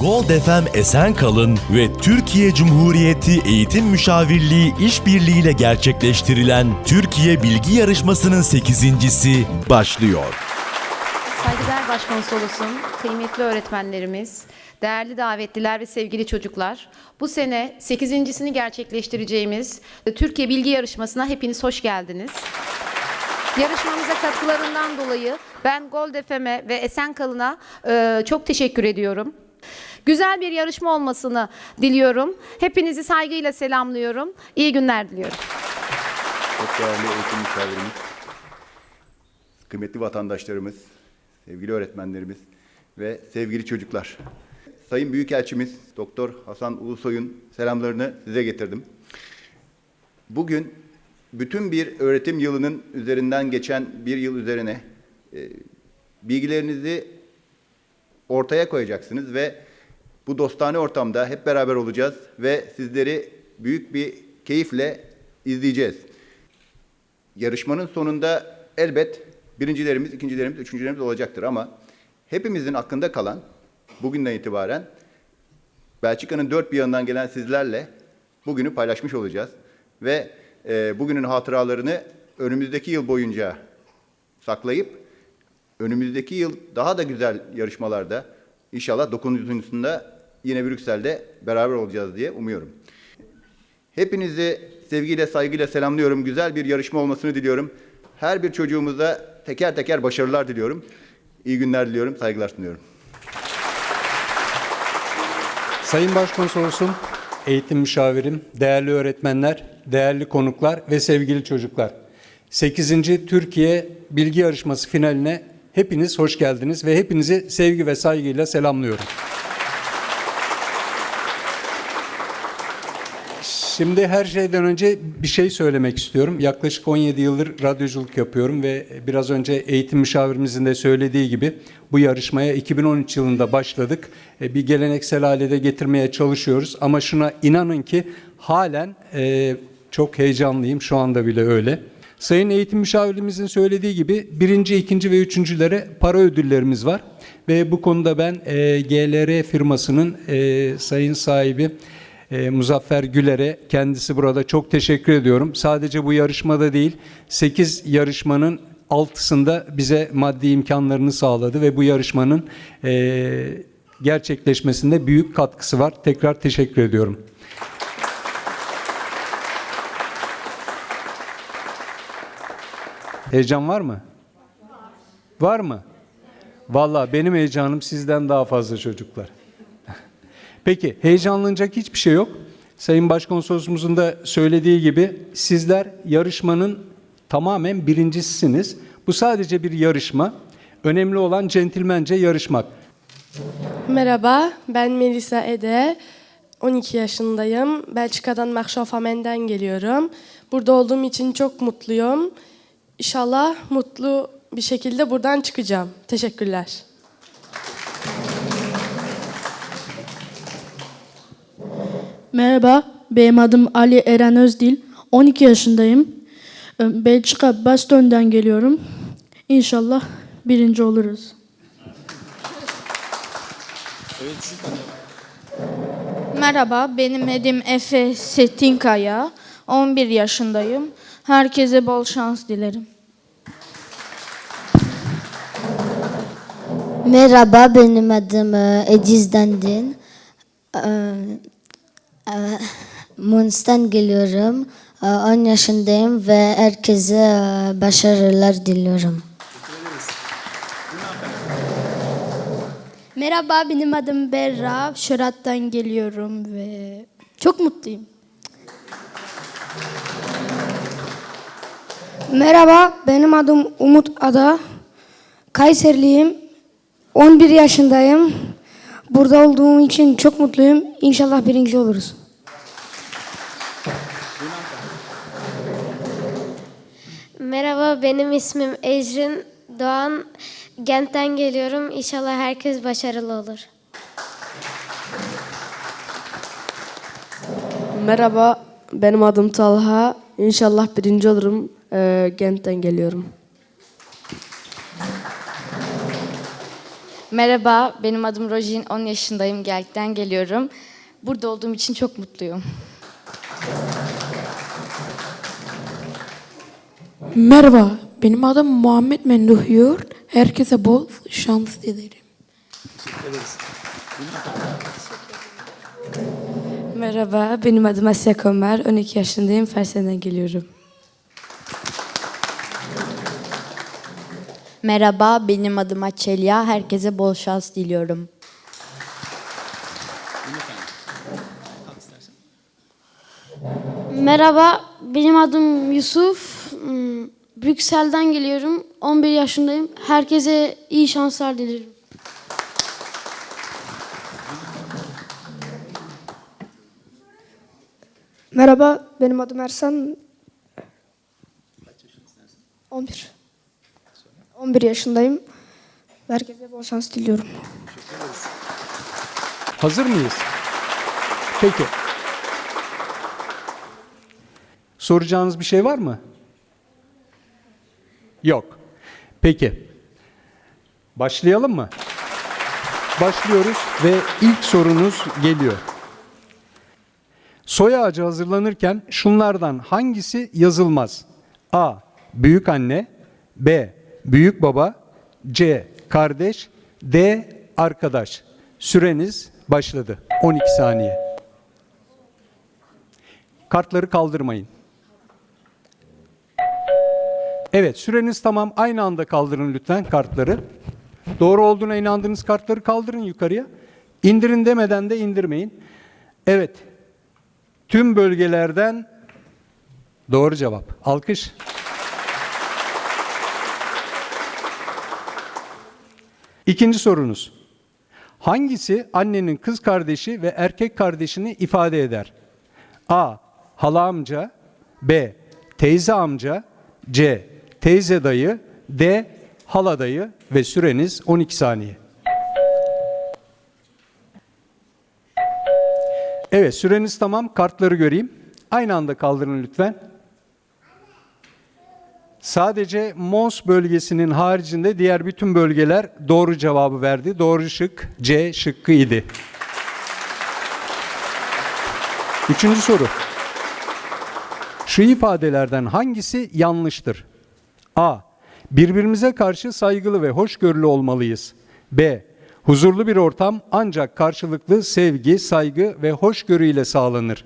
Gold FM Esenkalın ve Türkiye Cumhuriyeti Eğitim Müşavirliği işbirliğiyle gerçekleştirilen Türkiye Bilgi Yarışması'nın 8.si başlıyor. Saygıdeğer Başkonsolosum, kıymetli öğretmenlerimiz, değerli davetliler ve sevgili çocuklar. Bu sene 8.sini gerçekleştireceğimiz Türkiye Bilgi Yarışması'na hepiniz hoş geldiniz. Yarışmamıza katkılarından dolayı ben Gold FM'e ve Esenkalın'a e, çok teşekkür ediyorum. Güzel bir yarışma olmasını diliyorum. Hepinizi saygıyla selamlıyorum. İyi günler diliyorum. Çok değerli eğitim müşavirimiz, kıymetli vatandaşlarımız, sevgili öğretmenlerimiz ve sevgili çocuklar. Sayın Büyükelçimiz Doktor Hasan Ulusoy'un selamlarını size getirdim. Bugün bütün bir öğretim yılının üzerinden geçen bir yıl üzerine e, bilgilerinizi ortaya koyacaksınız ve bu dostane ortamda hep beraber olacağız ve sizleri büyük bir keyifle izleyeceğiz. Yarışmanın sonunda elbet birincilerimiz, ikincilerimiz, üçüncülerimiz olacaktır ama hepimizin aklında kalan bugünden itibaren Belçika'nın dört bir yanından gelen sizlerle bugünü paylaşmış olacağız. Ve e, bugünün hatıralarını önümüzdeki yıl boyunca saklayıp önümüzdeki yıl daha da güzel yarışmalarda inşallah 9.sunda yine Brüksel'de beraber olacağız diye umuyorum. Hepinizi sevgiyle, saygıyla selamlıyorum. Güzel bir yarışma olmasını diliyorum. Her bir çocuğumuza teker teker başarılar diliyorum. İyi günler diliyorum, saygılar sunuyorum. Sayın Başkonsolosum, eğitim müşavirim, değerli öğretmenler, değerli konuklar ve sevgili çocuklar. 8. Türkiye Bilgi Yarışması finaline hepiniz hoş geldiniz ve hepinizi sevgi ve saygıyla selamlıyorum. Şimdi her şeyden önce bir şey söylemek istiyorum. Yaklaşık 17 yıldır radyoculuk yapıyorum ve biraz önce eğitim müşavirimizin de söylediği gibi bu yarışmaya 2013 yılında başladık. E, Bir geleneksel hale de getirmeye çalışıyoruz ama şuna inanın ki halen e, çok heyecanlıyım. Şu anda bile öyle. Sayın eğitim müşavirimizin söylediği gibi birinci, ikinci ve üçüncülere para ödüllerimiz var. Ve bu konuda ben e, GLR firmasının e, sayın sahibi e, Muzaffer Güler'e kendisi burada çok teşekkür ediyorum. Sadece bu yarışmada değil 8 yarışmanın altısında bize maddi imkanlarını sağladı ve bu yarışmanın e, gerçekleşmesinde büyük katkısı var. Tekrar teşekkür ediyorum. Heyecan var mı? Var mı? Vallahi benim heyecanım sizden daha fazla çocuklar. Peki heyecanlanacak hiçbir şey yok. Sayın Başkonsolosumuzun da söylediği gibi sizler yarışmanın tamamen birincisisiniz. Bu sadece bir yarışma. Önemli olan centilmence yarışmak. Merhaba, ben Melisa Ede. 12 yaşındayım. Belçika'dan Marşofamen'den geliyorum. Burada olduğum için çok mutluyum. İnşallah mutlu bir şekilde buradan çıkacağım. Teşekkürler. Merhaba, benim adım Ali Eren Özdil. 12 yaşındayım. Ee, Belçika Baston'dan geliyorum. İnşallah birinci oluruz. Merhaba, benim adım Efe Setinkaya. 11 yaşındayım. Herkese bol şans dilerim. Merhaba, benim adım Ediz Dandin. E, e, Munz'dan geliyorum. E, 10 yaşındayım ve herkese e, başarılar diliyorum. Merhaba benim adım Berra. Şörat'tan geliyorum ve çok mutluyum. Merhaba, benim adım Umut Ada. Kayserliyim. 11 yaşındayım. Burada olduğum için çok mutluyum. İnşallah birinci oluruz. Merhaba benim ismim Ecrin Doğan. Gent'ten geliyorum. İnşallah herkes başarılı olur. Merhaba, benim adım Talha. İnşallah birinci olurum. Ee, Gent'ten geliyorum. Merhaba, benim adım Rojin, 10 yaşındayım, Gelk'ten geliyorum. Burada olduğum için çok mutluyum. Merhaba, benim adım Muhammed Memduh Yurt. Herkese bol şans dilerim. Merhaba, benim adım Asya Komer. 12 yaşındayım. Fersenden geliyorum. Merhaba, benim adım Açelya, herkese bol şans diliyorum. Merhaba, benim adım Yusuf. Hmm, Brüksel'den geliyorum. 11 yaşındayım. Herkese iyi şanslar dilerim. Merhaba, benim adım Ersan. 11. 11 yaşındayım. Herkese bol şans diliyorum. Hazır mıyız? Peki. Soracağınız bir şey var mı? Yok. Peki. Başlayalım mı? Başlıyoruz ve ilk sorunuz geliyor. Soy ağacı hazırlanırken şunlardan hangisi yazılmaz? A. Büyük anne B. Büyük baba C. Kardeş D. Arkadaş. Süreniz başladı. 12 saniye. Kartları kaldırmayın. Evet, süreniz tamam. Aynı anda kaldırın lütfen kartları. Doğru olduğuna inandığınız kartları kaldırın yukarıya. İndirin demeden de indirmeyin. Evet. Tüm bölgelerden doğru cevap. Alkış. İkinci sorunuz. Hangisi annenin kız kardeşi ve erkek kardeşini ifade eder? A. Hala amca B. Teyze amca C. Teyze dayı D. Hala dayı ve süreniz 12 saniye. Evet süreniz tamam. Kartları göreyim. Aynı anda kaldırın lütfen. Sadece Mons bölgesinin haricinde diğer bütün bölgeler doğru cevabı verdi. Doğru şık C şıkkı idi. Üçüncü soru. Şu ifadelerden hangisi yanlıştır? A. Birbirimize karşı saygılı ve hoşgörülü olmalıyız. B. Huzurlu bir ortam ancak karşılıklı sevgi, saygı ve hoşgörü ile sağlanır.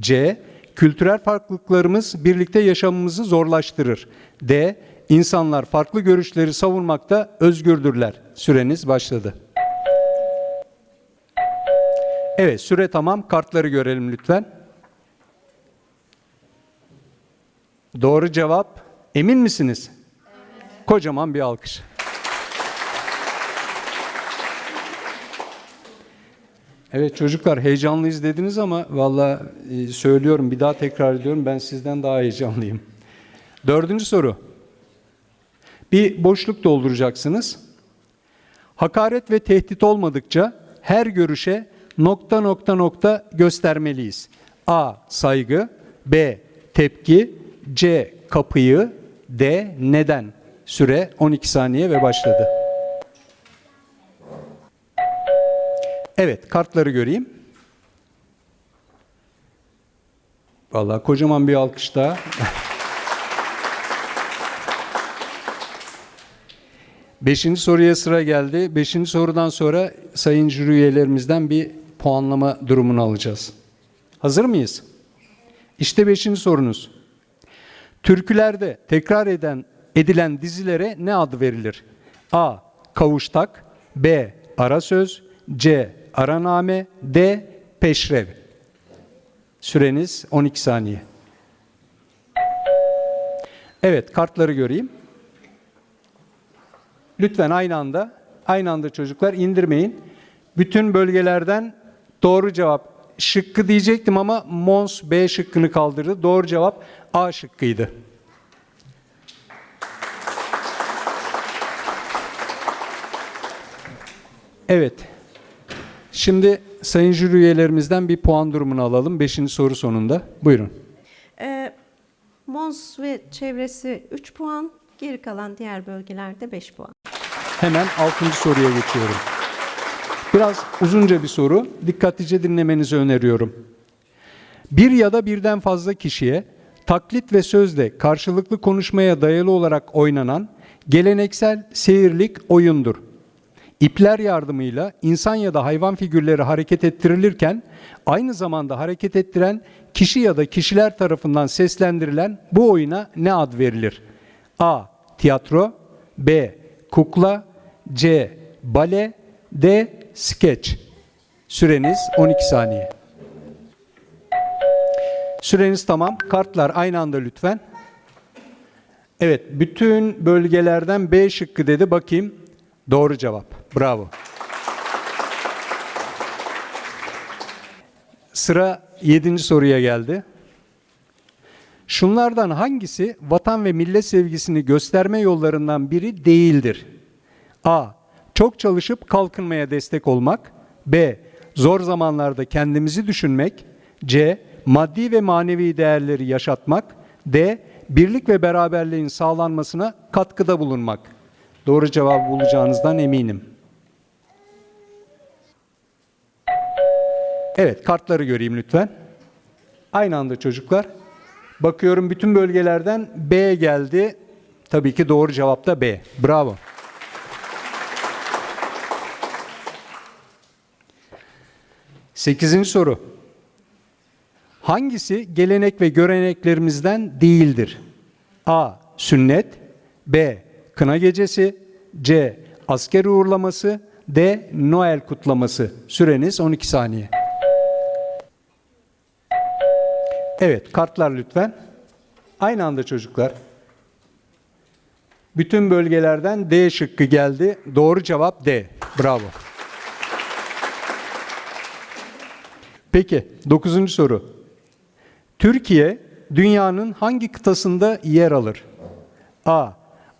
C. Kültürel farklılıklarımız birlikte yaşamımızı zorlaştırır. D. İnsanlar farklı görüşleri savunmakta özgürdürler. Süreniz başladı. Evet, süre tamam. Kartları görelim lütfen. Doğru cevap. Emin misiniz? Kocaman bir alkış. Evet çocuklar heyecanlıyız dediniz ama valla e, söylüyorum bir daha tekrar ediyorum ben sizden daha heyecanlıyım. Dördüncü soru. Bir boşluk dolduracaksınız. Hakaret ve tehdit olmadıkça her görüşe nokta nokta nokta göstermeliyiz. A. Saygı B. Tepki C. Kapıyı D. Neden? Süre 12 saniye ve başladı. Evet, kartları göreyim. Vallahi kocaman bir alkış daha. Beşinci soruya sıra geldi. Beşinci sorudan sonra sayın jüri üyelerimizden bir puanlama durumunu alacağız. Hazır mıyız? İşte beşinci sorunuz. Türkülerde tekrar eden edilen dizilere ne adı verilir? A. Kavuştak B. Arasöz C. Araname D. Peşrev Süreniz 12 saniye. Evet kartları göreyim. Lütfen aynı anda, aynı anda çocuklar indirmeyin. Bütün bölgelerden doğru cevap şıkkı diyecektim ama Mons B şıkkını kaldırdı. Doğru cevap A şıkkıydı. Evet. Şimdi sayın jüri üyelerimizden bir puan durumunu alalım. Beşinci soru sonunda. Buyurun. Ee, Mons ve çevresi 3 puan, geri kalan diğer bölgelerde 5 puan. Hemen 6. soruya geçiyorum. Biraz uzunca bir soru. Dikkatlice dinlemenizi öneriyorum. Bir ya da birden fazla kişiye taklit ve sözle karşılıklı konuşmaya dayalı olarak oynanan geleneksel seyirlik oyundur. İpler yardımıyla insan ya da hayvan figürleri hareket ettirilirken aynı zamanda hareket ettiren kişi ya da kişiler tarafından seslendirilen bu oyuna ne ad verilir? A. Tiyatro B. Kukla C. Bale D. Skeç Süreniz 12 saniye. Süreniz tamam. Kartlar aynı anda lütfen. Evet, bütün bölgelerden B şıkkı dedi. Bakayım. Doğru cevap. Bravo. Sıra 7. soruya geldi. Şunlardan hangisi vatan ve millet sevgisini gösterme yollarından biri değildir? A. Çok çalışıp kalkınmaya destek olmak. B. Zor zamanlarda kendimizi düşünmek. C. Maddi ve manevi değerleri yaşatmak. D. Birlik ve beraberliğin sağlanmasına katkıda bulunmak. Doğru cevabı bulacağınızdan eminim. Evet, kartları göreyim lütfen. Aynı anda çocuklar. Bakıyorum bütün bölgelerden B geldi. Tabii ki doğru cevap da B. Bravo. Sekizinci soru. Hangisi gelenek ve göreneklerimizden değildir? A. Sünnet B. Kına gecesi C. Asker uğurlaması D. Noel kutlaması. Süreniz 12 saniye. Evet, kartlar lütfen. Aynı anda çocuklar. Bütün bölgelerden D şıkkı geldi. Doğru cevap D. Bravo. Peki, dokuzuncu soru. Türkiye dünyanın hangi kıtasında yer alır? A.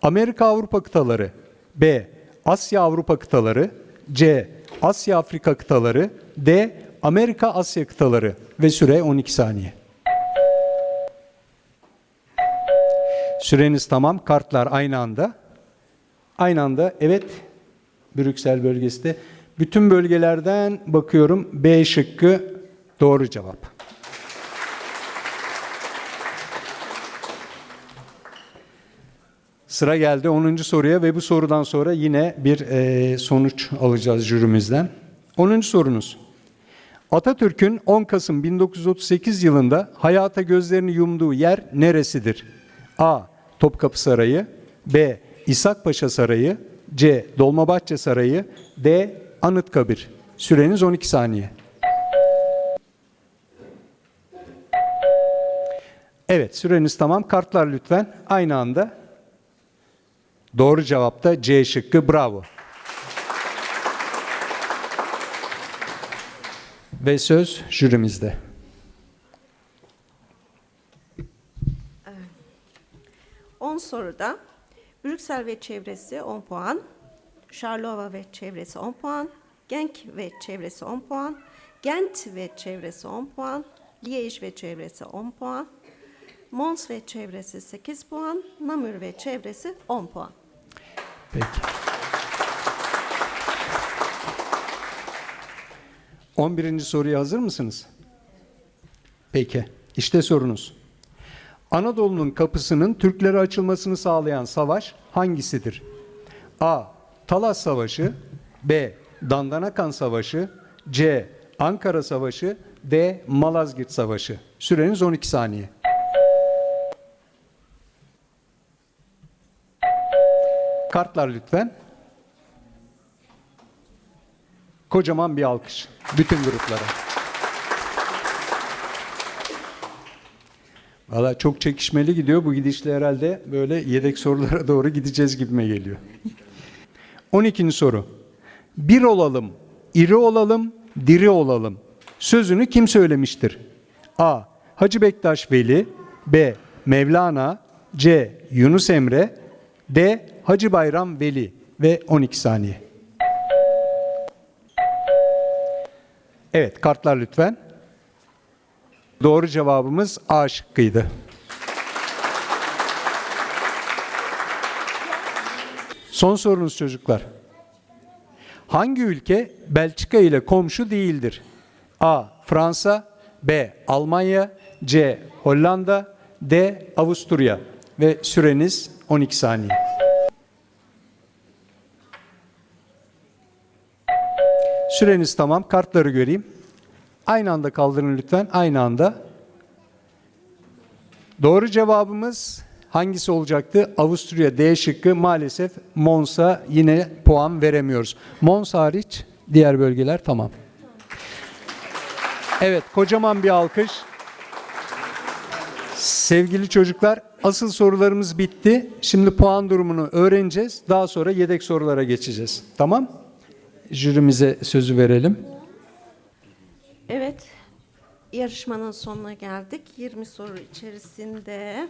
Amerika Avrupa kıtaları B. Asya Avrupa kıtaları C. Asya Afrika kıtaları D. Amerika Asya kıtaları ve süre 12 saniye. Süreniz tamam. Kartlar aynı anda. Aynı anda evet Brüksel bölgesinde bütün bölgelerden bakıyorum B şıkkı doğru cevap. Sıra geldi 10. soruya ve bu sorudan sonra yine bir e, sonuç alacağız jürimizden. 10. sorunuz. Atatürk'ün 10 Kasım 1938 yılında hayata gözlerini yumduğu yer neresidir? A. Topkapı Sarayı B. İshakpaşa Sarayı C. Dolmabahçe Sarayı D. Anıtkabir. Süreniz 12 saniye. Evet süreniz tamam. Kartlar lütfen aynı anda. Doğru cevap da C şıkkı. Bravo. Ve söz jürimizde. On soruda Brüksel ve çevresi 10 puan, Şarlova ve çevresi 10 puan, Genk ve çevresi 10 puan, Gent ve çevresi 10 puan, Liège ve çevresi 10 puan, Mons ve çevresi 8 puan, Namur ve çevresi 10 puan. Peki. 11. soruya hazır mısınız? Peki. İşte sorunuz. Anadolu'nun kapısının Türklere açılmasını sağlayan savaş hangisidir? A. Talas Savaşı B. Dandanakan Savaşı C. Ankara Savaşı D. Malazgirt Savaşı. Süreniz 12 saniye. Kartlar lütfen. Kocaman bir alkış bütün gruplara. Valla çok çekişmeli gidiyor. Bu gidişle herhalde böyle yedek sorulara doğru gideceğiz gibime geliyor. 12. soru. Bir olalım, iri olalım, diri olalım. Sözünü kim söylemiştir? A. Hacı Bektaş Veli B. Mevlana C. Yunus Emre D. Hacı Bayram Veli ve 12 saniye. Evet kartlar lütfen. Doğru cevabımız A şıkkıydı. Son sorunuz çocuklar. Hangi ülke Belçika ile komşu değildir? A. Fransa B. Almanya C. Hollanda D. Avusturya ve süreniz 12 saniye. Süreniz tamam. Kartları göreyim. Aynı anda kaldırın lütfen. Aynı anda. Doğru cevabımız hangisi olacaktı? Avusturya D şıkkı maalesef Monsa yine puan veremiyoruz. Mons hariç diğer bölgeler tamam. Evet kocaman bir alkış. Sevgili çocuklar asıl sorularımız bitti. Şimdi puan durumunu öğreneceğiz. Daha sonra yedek sorulara geçeceğiz. Tamam? Jürimize sözü verelim. Evet, yarışmanın sonuna geldik. 20 soru içerisinde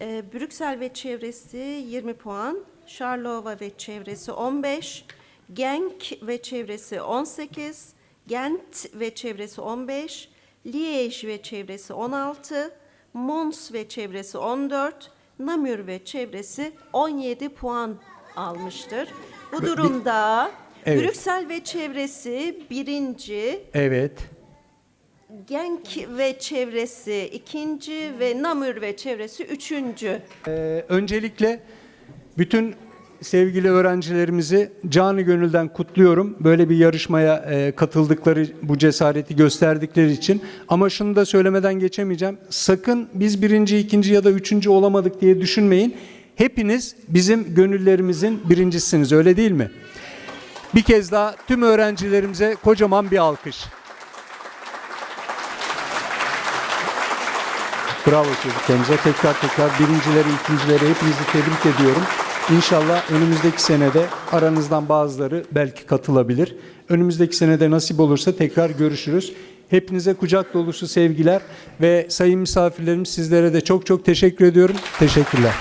e, Brüksel ve çevresi 20 puan, Şarlova ve çevresi 15, Genk ve çevresi 18, Gent ve çevresi 15, Liège ve çevresi 16, Mons ve çevresi 14, Namur ve çevresi 17 puan almıştır. Bu durumda Evet. Brüksel ve çevresi birinci, Evet. Genk ve çevresi ikinci ve Namur ve çevresi üçüncü. Ee, öncelikle bütün sevgili öğrencilerimizi canı gönülden kutluyorum. Böyle bir yarışmaya e, katıldıkları, bu cesareti gösterdikleri için. Ama şunu da söylemeden geçemeyeceğim. Sakın biz birinci, ikinci ya da üçüncü olamadık diye düşünmeyin. Hepiniz bizim gönüllerimizin birincisiniz öyle değil mi? Bir kez daha tüm öğrencilerimize kocaman bir alkış. Bravo çocuklarımıza. Tekrar tekrar birincileri, ikincileri hepinizi tebrik ediyorum. İnşallah önümüzdeki senede aranızdan bazıları belki katılabilir. Önümüzdeki senede nasip olursa tekrar görüşürüz. Hepinize kucak dolusu sevgiler ve sayın misafirlerim sizlere de çok çok teşekkür ediyorum. Teşekkürler.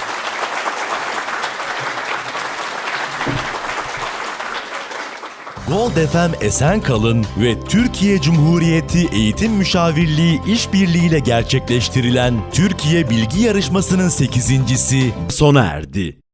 Gold FM Esen Kalın ve Türkiye Cumhuriyeti Eğitim Müşavirliği işbirliğiyle gerçekleştirilen Türkiye Bilgi Yarışması'nın 8.si sona erdi.